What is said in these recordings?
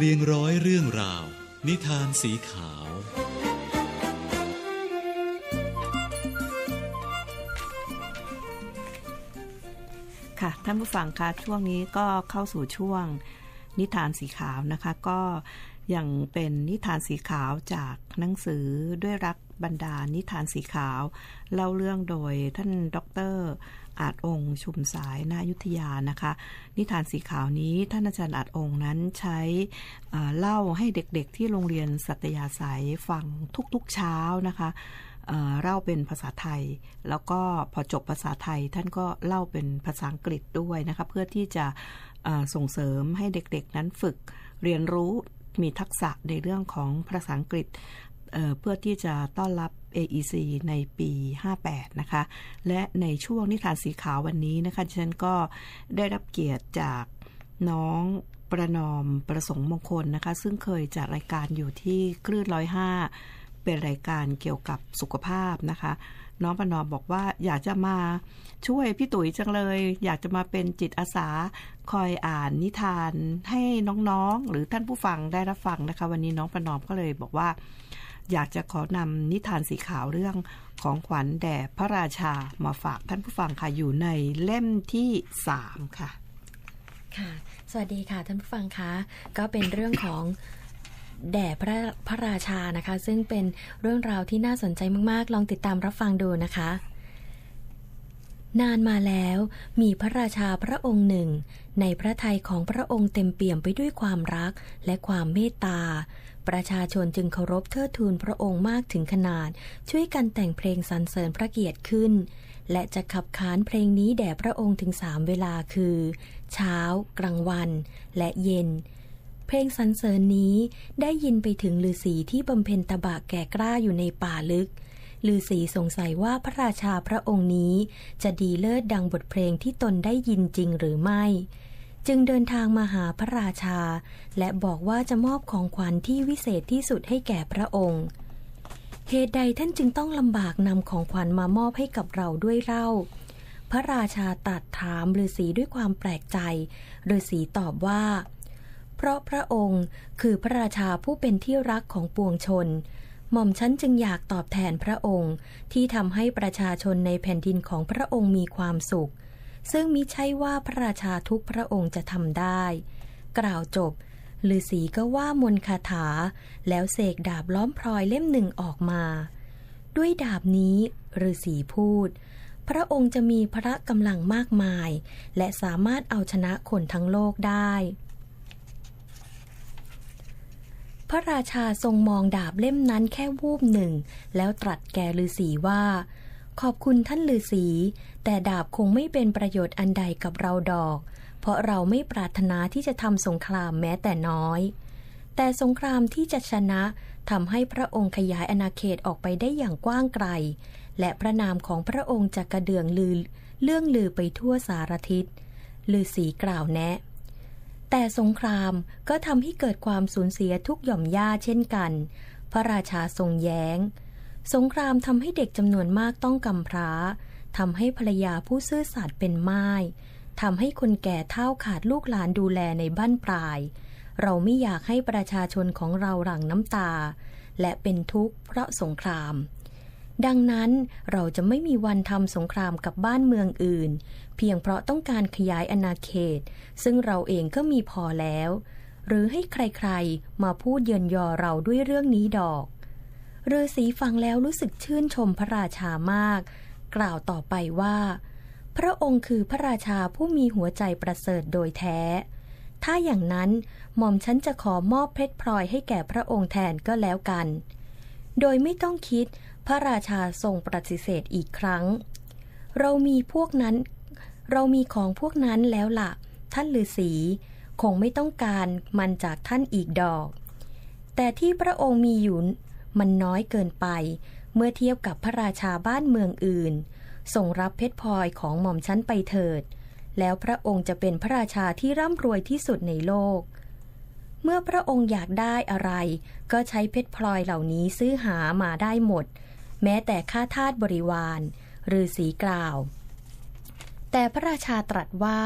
เรียงร้อยเรื่องราว นิทานสีขาว ค่ะ ท่านผู้ฟังคะช่วงนี้ก็เข้าสู่ช่วงนิทานสีขาวนะคะ ก็ยังเป็นนิทานสีขาวจากหนังสือด้วยรัก บรรดานิทานสีขาว เล่าเรื่องโดยท่านดรอาจองค์ชุมสายนายุทธยานะคะ นิทานสีขาวนี้ท่านอาจารย์อาจองค์นั้นใช้เล่าให้เด็กๆที่โรงเรียนสัตยาสายฟังทุกๆเช้านะคะเล่าเป็นภาษาไทย แล้วก็พอจบภาษาไทยท่านก็เล่าเป็นภาษาอังกฤษด้วยนะคะเพื่อที่จะส่งเสริมให้เด็กๆนั้นฝึกเรียนรู้มีทักษะในเรื่องของภาษาอังกฤษ เเพื่อที่จะต้อนรับ AEC ในปี 58 นะคะ และในช่วงนิทานสีขาววันนี้นะคะฉันก็ได้รับเกียรติจากน้องประนอมประสงค์มงคลนะคะ ซึ่งเคยจัดรายการอยู่ที่คลื่นร้อยห้าเป็นรายการเกี่ยวกับสุขภาพนะคะ น้องประนอมบอกว่าอยากจะมาช่วยพี่ตุ๋ยจังเลย อยากจะมาเป็นจิตอาสาคอยอ่านนิทานให้น้องๆ หรือท่านผู้ฟังได้รับฟังนะคะ วันนี้น้องประนอมก็เลยบอกว่า อยากจะขอนำนิทานสีขาวเรื่องของขวัญแด่พระราชามาฝากท่านผู้ฟังค่ะอยู่ในเล่มที่สามค่ะ ค่ะ สวัสดีค่ะท่านผู้ฟังคะก็เป็นเรื่องของแด่พระพระราชานะคะ ซึ่งเป็นเรื่องราวที่น่าสนใจมากๆ ลองติดตามรับฟังดูนะคะ นานมาแล้วมีพระราชาพระองค์หนึ่ง ในพระทัยของพระองค์เต็มเปี่ยมไปด้วยความรักและความเมตตา ประชาชนจึงเคารพเทิดทูนพระองค์มากถึงขนาด ช่วยกันแต่งเพลงสรรเสริญพระเกียรติขึ้น และจะขับขานเพลงนี้แด่พระองค์ถึงสามเวลาคือ เช้า กลางวัน และเย็นเพลงสรรเสริญนี้ได้ยินไปถึงฤาษีที่บำเพ็ญตบะแก่กล้าอยู่ในป่าลึก ฤาษีสงสัยว่าพระราชาพระองค์นี้ จะดีเลิศดังบทเพลงที่ตนได้ยินจริงหรือไม่ จึงเดินทางมาหาพระราชา และบอกว่าจะมอบของขวัญที่วิเศษที่สุดให้แก่พระองค์ เหตุใดท่านจึงต้องลำบากนำของขวัญมามอบให้กับเราด้วยเล่า พระราชาตัดถามฤาษีด้วยความแปลกใจฤาษีตอบว่า เพราะพระองค์คือพระราชาผู้เป็นที่รักของปวงชน หม่อมฉันจึงอยากตอบแทนพระองค์ที่ทำให้ประชาชนในแผ่นดินของพระองค์มีความสุข ซึ่งมิใช่ว่าพระราชาทุกพระองค์จะทำได้ กล่าวจบฤาษีก็ว่ามนคาถา แล้วเสกดาบล้อมพลอยเล่มหนึ่งออกมา ด้วยดาบนี้ฤาษีพูด พระองค์จะมีพระกำลังมากมาย และสามารถเอาชนะคนทั้งโลกได้ พ ระราชาทรงมองดาบเล่มนั้นแค่วูบหนึ่ง แล้วตรัสแก่ฤาษีว่า ขอบคุณท่านฤาษีแต่ดาบคงไม่เป็นประโยชน์อันใดกับเราดอก เพราะเราไม่ปรารถนาที่จะทำสงครามแม้แต่น้อย แต่สงครามที่จะชนะทำให้พระองค์ขยายอาณาเขตออกไปได้อย่างกว้างไกล และพระนามของพระองค์จะกระเดื่องลือเรื่องลือไปทั่วสารทิศฤาษีกล่าวแนะ แต่สงครามก็ทำให้เกิดความสูญเสียทุกหย่อมย่าเช่นกัน พระราชาทรงแย้ง สงครามทำให้เด็กจำนวนมากต้องกำพร้าทำให้ภรรยาผู้ซื่อสัตย์เป็นไม้ทำให้คนแก่เท่าขาดลูกหลานดูแลในบ้านปลาย เราไม่อยากให้ประชาชนของเราหลั่งน้ำตา และเป็นทุกข์เพราะสงคราม ดังนั้นเราจะไม่มีวันทำสงครามกับบ้านเมืองอื่น เพียงเพราะต้องการขยายอาณาเขต ซึ่งเราเองก็มีพอแล้ว หรือให้ใครๆ มาพูดเยินยอเราด้วยเรื่องนี้ดอกฤาษีฟังแล้วรู้สึกชื่นชมพระราชามาก กล่าวต่อไปว่า พระองค์คือพระราชาผู้มีหัวใจประเสริฐโดยแท้ ถ้าอย่างนั้นหม่อมฉันจะขอมอบเพชรพลอยให้แก่พระองค์แทนก็แล้วกัน โดยไม่ต้องคิด พระราชาทรงปฏิเสธอีกครั้ง เรามีพวกนั้น เรามีของพวกนั้นแล้วละ่ะ ท่านฤาษีคงไม่ต้องการมันจากท่านอีกดอก แต่ที่พระองค์มีอยู่มันน้อยเกินไป เมื่อเทียบกับพระราชาบ้านเมืองอื่นทรงรับเพชรพลอยของหม่อมชั้นไปเถิด แล้วพระองค์จะเป็นพระราชาที่ร่ำรวยที่สุดในโลก เมื่อพระองค์อยากได้อะไร ก็ใช้เพชรพลอยเหล่านี้ซื้อหามาได้หมด แม้แต่ค่าทาสบริวารหรือสีกล่าว แต่พระราชาตรัสว่า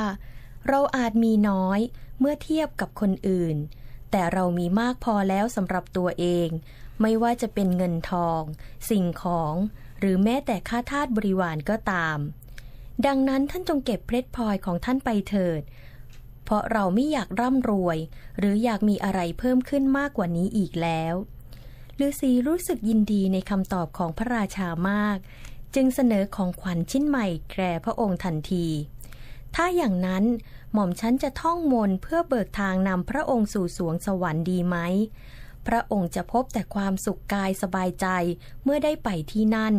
เราอาจมีน้อยเมื่อเทียบกับคนอื่น แต่เรามีมากพอแล้วสำหรับตัวเอง ไม่ว่าจะเป็นเงินทอง สิ่งของ หรือแม้แต่ค่าทาสบริวารก็ตาม ดังนั้นท่านจงเก็บเพชรพลอยของท่านไปเถิด เพราะเราไม่อยากร่ำรวย หรืออยากมีอะไรเพิ่มขึ้นมากกว่านี้อีกแล้ว ฤาษีรู้สึกยินดีในคำตอบของพระราชามาก จึงเสนอของขวัญชิ้นใหม่แก่พระองค์ทันที ถ้าอย่างนั้นหม่อมฉันจะท่องมนเพื่อเบิกทางนำพระองค์สู่สวงสวรรค์ดีไหม พระองค์จะพบแต่ความสุขกายสบายใจเมื่อได้ไปที่นั่น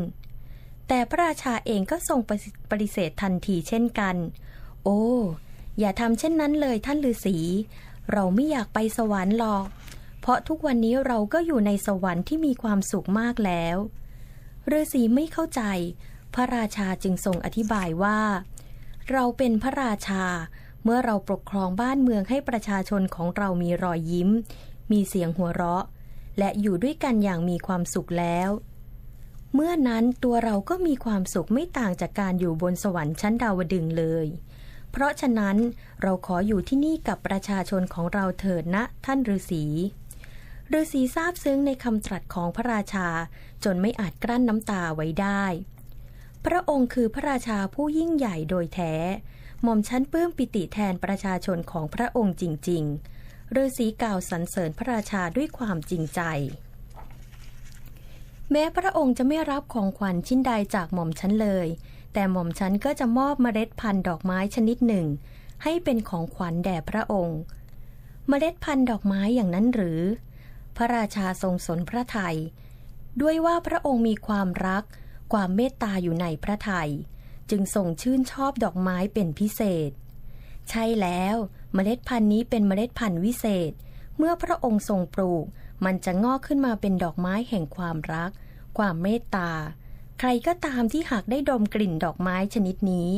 แต่พระราชาเองก็ทรงปฏิเสธทันทีเช่นกัน โอ้ อย่าทำเช่นนั้นเลยท่านฤาษีเราไม่อยากไปสวรรค์หรอก เพราะทุกวันนี้เราก็อยู่ในสวรรค์ที่มีความสุขมากแล้วฤาษีไม่เข้าใจ พระราชาจึงทรงอธิบายว่า เราเป็นพระราชา เมื่อเราปกครองบ้านเมืองให้ประชาชนของเรามีรอยยิ้ม มีเสียงหัวเราะ และอยู่ด้วยกันอย่างมีความสุขแล้ว เมื่อนั้นตัวเราก็มีความสุขไม่ต่างจากการอยู่บนสวรรค์ชั้นดาวดึงเลย เพราะฉะนั้นเราขออยู่ที่นี่กับประชาชนของเราเถิดนะท่านฤาษี ฤาษีทราบซึ้งในคำตรัสของพระราชาจนไม่อาจกลั้นน้ำตาไว้ได้ พระองค์คือพระราชาผู้ยิ่งใหญ่โดยแท้ หม่อมชั้นปื้มปิติแทนประชาชนของพระองค์จริงๆฤาษีกล่าวสรรเสริญพระราชาด้วยความจริงใจ แม้พระองค์จะไม่รับของขวัญชิ้นใดจากหม่อมชั้นเลย แต่หม่อมชั้นก็จะมอบเมล็ดพันธุ์ดอกไม้ชนิดหนึ่ง ให้เป็นของขวัญแด่พระองค์ เมล็ดพันธุ์ดอกไม้อย่างนั้นหรือ พระราชาทรงสนพระไทย ด้วยว่าพระองค์มีความรัก ความเมตตาอยู่ในพระไทย จึงทรงชื่นชอบดอกไม้เป็นพิเศษ ใช่แล้วเมล็ดพันธุ์นี้เป็นเมล็ดพันธุ์วิเศษ เมื่อพระองค์ทรงปลูก มันจะงอกขึ้นมาเป็นดอกไม้แห่งความรัก ความเมตตา ใครก็ตามที่หากได้ดมกลิ่นดอกไม้ชนิดนี้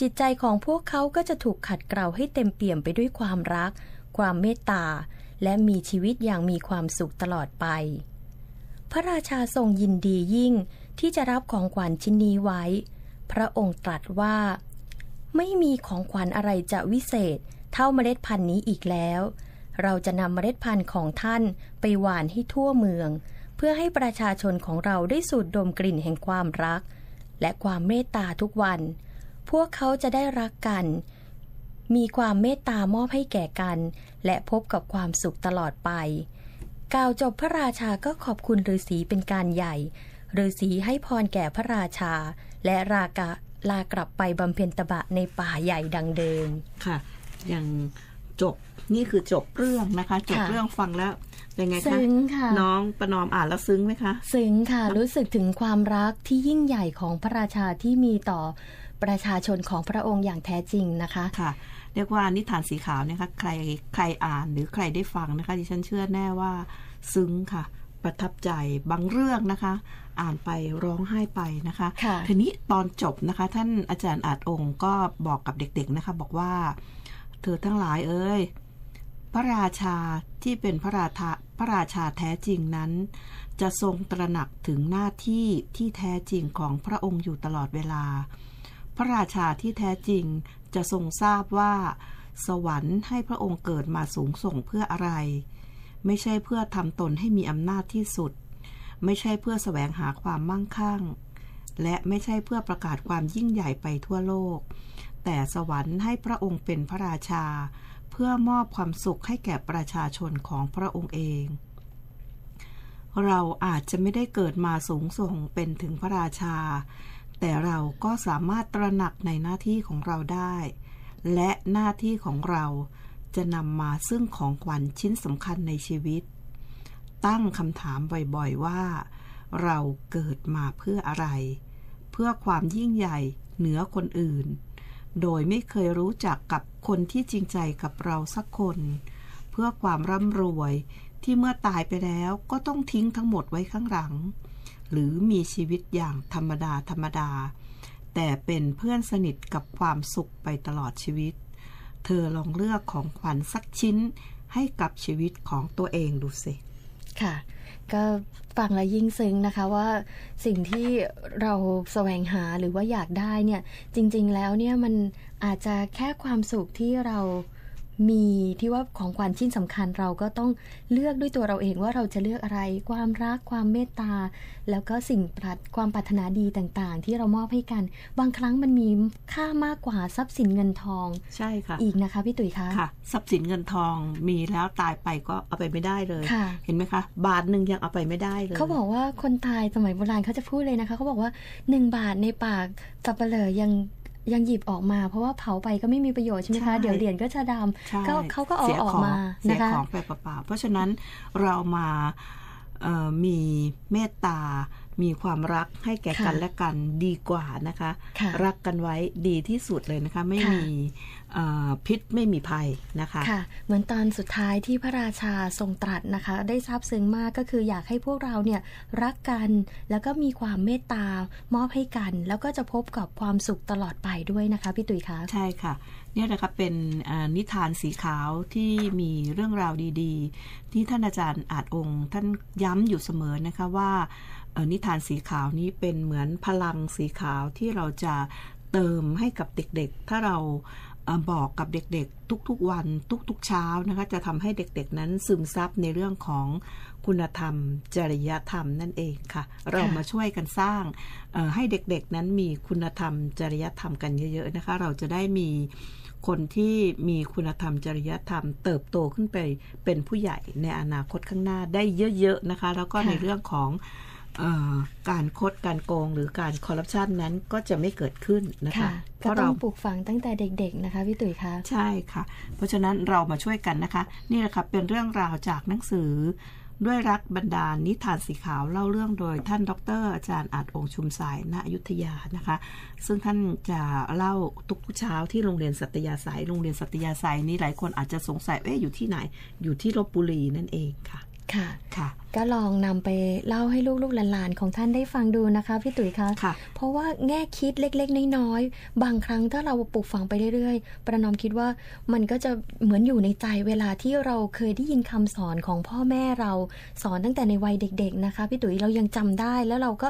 จิตใจของพวกเขาก็จะถูกขัดเกลาให้เต็มเปี่ยมไปด้วยความรัก ความเมตตา และมีชีวิตอย่างมีความสุขตลอดไป พระราชาทรงยินดียิ่งที่จะรับของขวัญชิ้นนี้ไว้ พระองค์ตรัสว่า ไม่มีของขวัญอะไรจะวิเศษเท่าเมล็ดพันธุ์นี้อีกแล้ว เราจะนำเมล็ดพันธุ์ของท่านไปหว่านให้ทั่วเมือง เพื่อให้ประชาชนของเราได้สูดดมกลิ่นแห่งความรัก และความเมตตาทุกวัน พวกเขาจะได้รักกัน มีความเมตตามอบให้แก่กัน และพบกับความสุขตลอดไป กล่าวจบพระราชาก็ขอบคุณฤาษีเป็นการใหญ่ฤาษีให้พรแก่พระราชา และรากะลากลับไปบำเพ็ญตบะในป่าใหญ่ดังเดิมค่ะ อย่าง จบ นี่คือจบเรื่องนะคะ จบเรื่องฟังแล้วเป็นไงคะซึ้งค่ะน้องประนอมอ่านแล้วซึ้งไหมคะ ซึ้งค่ะ รู้สึกถึงความรักที่ยิ่งใหญ่ของพระราชาที่มีต่อประชาชนของพระองค์อย่างแท้จริงนะคะค่ะ เรียกว่านิทานสีขาวเนี่ยคะใครใครอ่านหรือใครได้ฟังนะคะดิฉันเชื่อแน่ว่าซึ้งค่ะ ประทับใจบางเรื่องนะคะ อ่านไปร้องไห้ไปนะคะคะทีนี้ตอนจบนะคะ ท่านอาจารย์อาจองค์ก็บอกกับเด็ก ๆนะคะ บอกว่า เธอทั้งหลายเอ้ยพระราชาที่เป็นพระราชาพระราชาแท้จริงนั้น จะทรงตระหนักถึงหน้าที่ที่แท้จริงของพระองค์อยู่ตลอดเวลา พระราชาที่แท้จริงจะทรงทราบว่า สวรรค์ให้พระองค์เกิดมาสูงส่งเพื่ออะไร ไม่ใช่เพื่อทำตนให้มีอำนาจที่สุด ไม่ใช่เพื่อแสวงหาความมั่งคั่ง และไม่ใช่เพื่อประกาศความยิ่งใหญ่ไปทั่วโลก แต่สวรรค์ให้พระองค์เป็นพระราชา เพื่อมอบความสุขให้แก่ประชาชนของพระองค์เอง เราอาจจะไม่ได้เกิดมาสูงส่งเป็นถึงพระราชา แต่เราก็สามารถตระหนักในหน้าที่ของเราได้ และหน้าที่ของเราจะนำมาซึ่งของขวัญชิ้นสำคัญในชีวิต ตั้งคำถามบ่อยๆว่า เราเกิดมาเพื่ออะไร เพื่อความยิ่งใหญ่เหนือคนอื่น โดยไม่เคยรู้จักกับคนที่จริงใจกับเราสักคน เพื่อความร่ำรวยที่เมื่อตายไปแล้วก็ต้องทิ้งทั้งหมดไว้ข้างหลัง หรือมีชีวิตอย่างธรรมดาธรรมดา แต่เป็นเพื่อนสนิทกับความสุขไปตลอดชีวิต เธอลองเลือกของขวัญสักชิ้นให้กับชีวิตของตัวเองดูสิ ค่ะ ก็ฟังแล้วยิ่งซึ้งนะคะว่าสิ่งที่เราแสวงหาหรือว่าอยากได้เนี่ยจริง ๆ แล้วเนี่ยมันอาจจะแค่ความสุขที่เรา มีที่ว่าของขวัญชิ้นสำคัญเราก็ต้องเลือกด้วยตัวเราเองว่าเราจะเลือกอะไร ความรักความเมตตา แล้วก็สิ่งปรารถความปรารถนาดีต่างๆ ที่เรามอบให้กัน บางครั้งมันมีค่ามากกว่าทรัพย์สินเงินทอง ใช่ค่ะ อีกนะคะพี่ตุ๋ยคะค่ะ ทรัพย์สินเงินทองมีแล้วตายไปก็เอาไปไม่ได้เลยค่ะเห็นไหมคะ บาทหนึ่งยังเอาไปไม่ได้เลยเขาบอกว่าคนตายสมัยโบราณเขาจะพูดเลยนะคะเขาบอกว่าหนึ่งบาทในปากสับเปลอยัง ยังหยิบออกมา เพราะว่าเผาไปก็ไม่มีประโยชน์ใช่ไหมคะ เดี๋ยวเหรียญก็จะดใช่ำก็เขาก็เอาสียออกของมาเสีนะยคะของไปเปล่าๆเพราะฉะนั้นเรามาเอ่อมีเมตตา มีความรักให้แก่กันค่ะและกันดีกว่านะคะค่ะรักกันไว้ดีที่สุดเลยนะคะ ไม่ค่ะมีเอ่อพิษไม่มีภัยนะคะค่ะ เหมือนตอนสุดท้ายที่พระราชาทรงตรัสนะคะ ได้ซาบซึ้งมากก็คืออยากให้พวกเราเนี่ยรักกันแล้วก็มีความเมตตามอบให้กัน แล้วก็จะพบกับความสุขตลอดไปด้วยนะคะพี่ตุ๋ยคะใช่ค่ะเนี่ยนะคะเป็นเอ่อนิทานสีขาวที่มีเรื่องราวดี ๆ ที่ท่านอาจารย์อาจองค์ ท่านย้ำอยู่เสมอนะคะว่าเอ่อ นิทานสีขาวนี้เป็นเหมือนพลังสีขาวที่เราจะเติมให้กับเด็กๆ ถ้าเราบอกกับเด็กๆ ทุกๆ วันทุกๆ เช้านะคะจะทำให้เด็กๆนั้นซึมซับในเรื่องของคุณธรรม จริยธรรมนั่นเองค่ะ เรามาช่วยกันสร้างให้เด็กๆนั้นมีคุณธรรม จริยธรรมกันเยอะๆนะคะ เราจะได้มีคนที่มีคุณธรรมจริยธรรม เติบโตขึ้นไปเป็นผู้ใหญ่ในอนาคตข้างหน้าได้เยอะๆนะคะ แล้วก็ในเรื่องของ การคดการโกงหรือการคอร์รัปชันนั้นก็จะไม่เกิดขึ้นนะคะค่ะเพก็ราะต้อเรางปลูกฝังตั้งแต่เด็ก ๆ นะคะพี่ตุ๋ยคะใช่ค่ะ เพราะฉะนั้นเรามาช่วยกันนะคะ นี่แหละค่ะเป็นเรื่องราวจากหนังสือ ด้วยรักบรรดาลนิทานสีขาวเล่าเรื่องโดยท่านดร อาจารย์อาจองค์ชุมสายณอยุธยานะคะ ซึ่งท่านจะเล่าทุกๆเช้าที่โรงเรียนสัตยาสายโรงเรียนสัตยาสายนี้หลายคนอาจจะสงสัยเอ๊ะอยู่ที่ไหน อยู่ที่ลบบุรีนั่นเองค่ะ ค่ะค่ะ ก็ลองนำไปเล่าให้ลูกๆหลานๆของท่านได้ฟังดูนะคะพี่ตุ๋ยคะค่ะเพราะว่าแง่คิดเล็กๆน้อยๆบางครั้งถ้าเราปลูกฝังไปเรื่อยๆ ประนอมคิดว่ามันก็จะเหมือนอยู่ในใจเวลาที่เราเคยได้ยินคำสอนของพ่อแม่เราสอนตั้งแต่ในวัยเด็ก ๆ นะคะพี่ตุ๋ยเรายังจำได้แล้วเราก็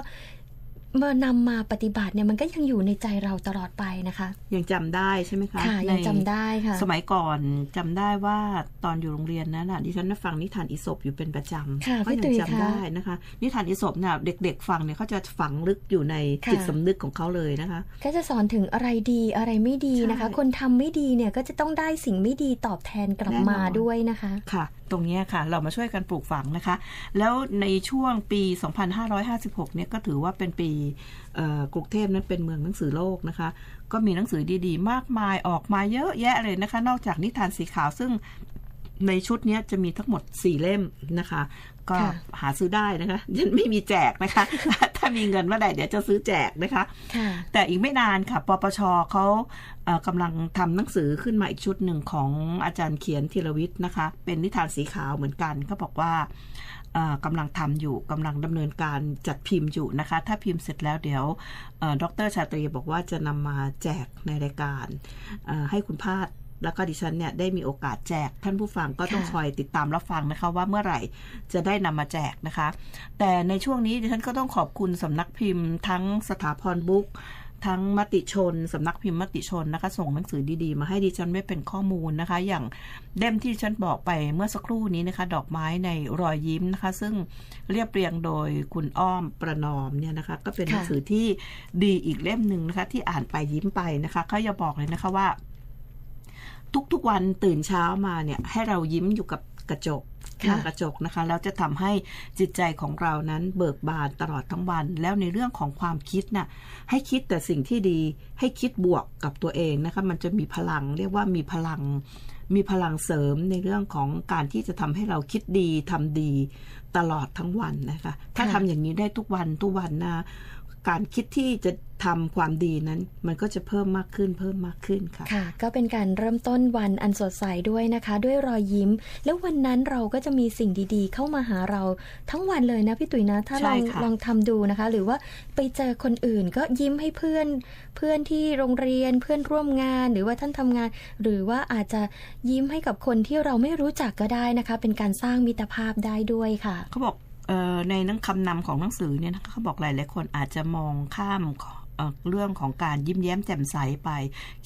เมื่อนำมาปฏิบัติเนี่ยมันก็ยังอยู่ในใจเราตลอดไปนะคะ ยังจำได้ใช่ไหมคะค่ะยังในจำได้ค่ะ สมัยก่อนจำได้ว่าตอนอยู่โรงเรียนนั้นน่ะดิฉันได้ฟังนิทานอิศบอยู่เป็นประจำค่ะก็พี่ยัตุ๋ยจำคะได้นะคะ นิทานอิศบเนี่ยเด็ก ๆ ฟังเนี่ยเขาจะฝังลึกอยู่ในค่ะจิตสำนึกของเขาเลยนะคะก็จะสอนถึงอะไรดีอะไรไม่ดีนะคะใช่คนทำไม่ดีเนี่ยก็จะต้องได้สิ่งไม่ดีตอบแทนกลับแน่นอนมาด้วยนะคะค่ะ ตรงเนี้ยค่ะ เรามาช่วยกันปลูกฝังนะคะ แล้วในช่วงปี 2556 เนี่ยก็ถือว่าเป็นปีเอ่อกรุงเทพนั้นเป็นเมืองหนังสือโลกนะคะ ก็มีหนังสือดีๆ มากมายออกมาเยอะแยะเลยนะคะ นอกจากนิทานสีขาวซึ่งในชุดนี้จะมีทั้งหมด 4 เล่มนะคะ ก็ค่ะหาซื้อได้นะคะยังไม่มีแจกนะคะ ถ้ามีเงินเมื่อใดเดี๋ยวจะซื้อแจกนะคะค่ะแต่อีกไม่นานค่ะ ปปชเขาเอ่อกำลังทำหนังสือขึ้นมาอีกชุดหนึ่งของอาจารย์เขียนธีรวิทย์นะคะ เป็นนิทานสีขาวเหมือนกันเขาบอกว่าเอ่อกำลังทำอยู่กำลังดำเนินการจัดพิมพ์อยู่นะคะ ถ้าพิมพ์เสร็จแล้วเดี๋ยวเอ่อดรชาตรีบอกว่าจะนำมาแจกในรายการเอ่อให้คุณพาด แล้วก็ดิฉันเนี่ยได้มีโอกาสแจกท่านผู้ฟังก็ต้องค่ะคอยติดตามรับฟังนะคะว่าเมื่อไหร่จะได้นำมาแจกนะคะ แต่ในช่วงนี้ดิฉันก็ต้องขอบคุณสำนักพิมพ์ ทั้งสถาพรบุ๊กทั้งมติชนสำนักพิมพ์มติชนนะคะ ส่งหนังสือดีๆ มาให้ดิฉันไว้เป็นข้อมูลนะคะ อย่างเล่มที่ฉันบอกไปเมื่อสักครู่นี้นะคะ ดอกไม้ในรอยยิ้มนะคะ ซึ่งเรียบเรียงโดยคุณอ้อมประนอมเนี่ยนะคะ ก็เป็นหนังสือที่ดีอีกเล่มหนึ่งนะคะ ที่อ่านไปยิ้มไปนะคะเขาจะบอกเลยนะคะว่า ทุกๆวันตื่นเช้ามาเนี่ยให้เรายิ้มอยู่กับกระจกหค่ะน้ากระจกนะคะแล้วจะทำให้จิตใจของเรานั้นเบิกบานตลอดทั้งวัน แล้วในเรื่องของความคิดน่ะให้คิดแต่สิ่งที่ดี ให้คิดบวกกับตัวเองนะคะมันจะมีพลังเรียกว่ามีพลัง มีพลังเสริมในเรื่องของการที่จะทำให้เราคิดดีทำดีตลอดทั้งวันนะคะ ถ้าค่ะทำอย่างนี้ได้ทุกวันทุกวันนะ การคิดที่จะทำความดีนั้น มันก็จะเพิ่มมากขึ้นเพิ่มมากขึ้นค่ะค่ะ ก็เป็นการเริ่มต้นวันอันสดใสด้วยนะคะ ด้วยรอยยิ้ม แล้ววันนั้นเราก็จะมีสิ่งดีๆ เข้ามาหาเราทั้งวันเลยนะพี่ตุ๋ยนะ ถ้าใช่ลองค่ะลองทำดูนะคะ หรือว่าไปเจอคนอื่นก็ยิ้มให้เพื่อน เพื่อนที่โรงเรียนเพื่อนร่วมงาน หรือว่าท่านทำงาน หรือว่าอาจจะยิ้มให้กับคนที่เราไม่รู้จักก็ได้นะคะ เป็นการสร้างมิตรภาพได้ด้วยค่ะเขาบอกเอ่อ ในหนังคำนำของหนังสือเนี่ยนะคะเขาบอกหลายหลายๆคนอาจจะมองข้ามเอ่อเรื่องของการยิ้มแย้มแจ่มใสไป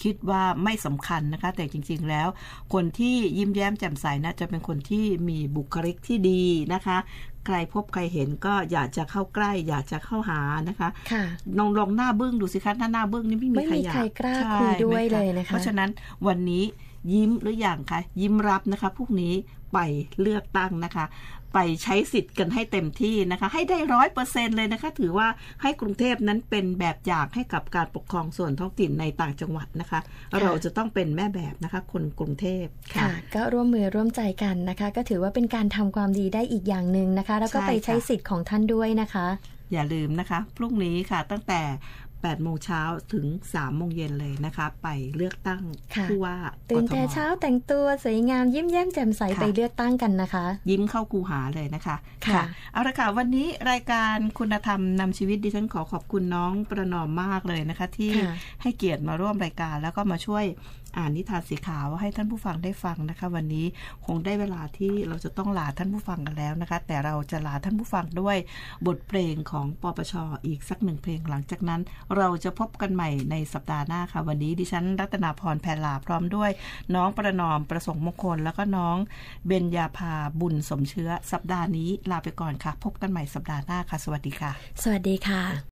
คิดว่าไม่สำคัญนะคะ แต่จริง ๆ แล้ว คนที่ยิ้มแย้มแจ่มใสนะจะเป็นคนที่มีบุคลิกที่ดีนะคะ ใครพบใครเห็นก็อยากจะเข้าใกล้ อยากจะเข้าหานะคะค่ะลองลองหน้าบึ้งดูสิคะหน้าหน้าบึ้งนี่ไม่มีไม่ใครมีอยากใครกล้าใช่คุยด้วยไหมเลยนะคะเพราะฉะนั้นวันนี้ยิ้มหรืออย่างคะยิ้มรับนะคะพรุ่งนี้ ไปเลือกตั้งนะคะ ไปใช้สิทธิ์กันให้เต็มที่นะคะ ให้ได้ร้อยเปอร์เซ็นเลยนะคะ ถือว่าให้กรุงเทพนั้นเป็นแบบอย่างให้กับการปกครองส่วนท้องถิ่นในต่างจังหวัดนะคะ เราจะต้องเป็นแม่แบบนะคะ คนกรุงเทพค่ะ ก็ร่วมมือร่วมใจกันนะคะ ก็ถือว่าเป็นการทำความดีได้อีกอย่างหนึ่งนะคะ แล้วก็ใช่ไปใช้ค่ะสิทธิ์ของท่านด้วยนะคะอย่าลืมนะคะ พรุ่งนี้ค่ะตั้งแต่ 8โมงเช้าถึง3โมงเย็นเลยนะคะ ไปเลือกตั้งค่ะผู้ว่าตื่นกทมแต่เช้าแต่งตัวสวยงามยิ้มแย้มแจ่มใสค่ะไปเลือกตั้งกันนะคะ ยิ้มเข้าคูหาเลยนะคะ ค่ะ เอาละค่ะวันนี้รายการคุณธรรมนำชีวิตดิฉันขอขอบคุณน้องประนอมมากเลยนะคะ ที่ค่ะให้เกียรติมาร่วมรายการแล้วก็มาช่วยอ่านนิทานสีขาวให้ท่านผู้ฟังได้ฟังนะคะ วันนี้คงได้เวลาที่เราจะต้องลาท่านผู้ฟังกันแล้วนะคะ แต่เราจะลาท่านผู้ฟังด้วยบทเพลงของปปชอีกสักหนึ่งเพลงหลังจากนั้น เราจะพบกันใหม่ในสัปดาห์หน้าค่ะ วันนี้ดิฉันรัตนาพรแพรลาพร้อมด้วย น้องประนอมประสงค์มงคล แล้วก็น้องเบญญาภาบุญสมเชื้อ สัปดาห์นี้ลาไปก่อนค่ะ พบกันใหม่สัปดาห์หน้าค่ะ สวัสดีค่ะ สวัสดีค่ะ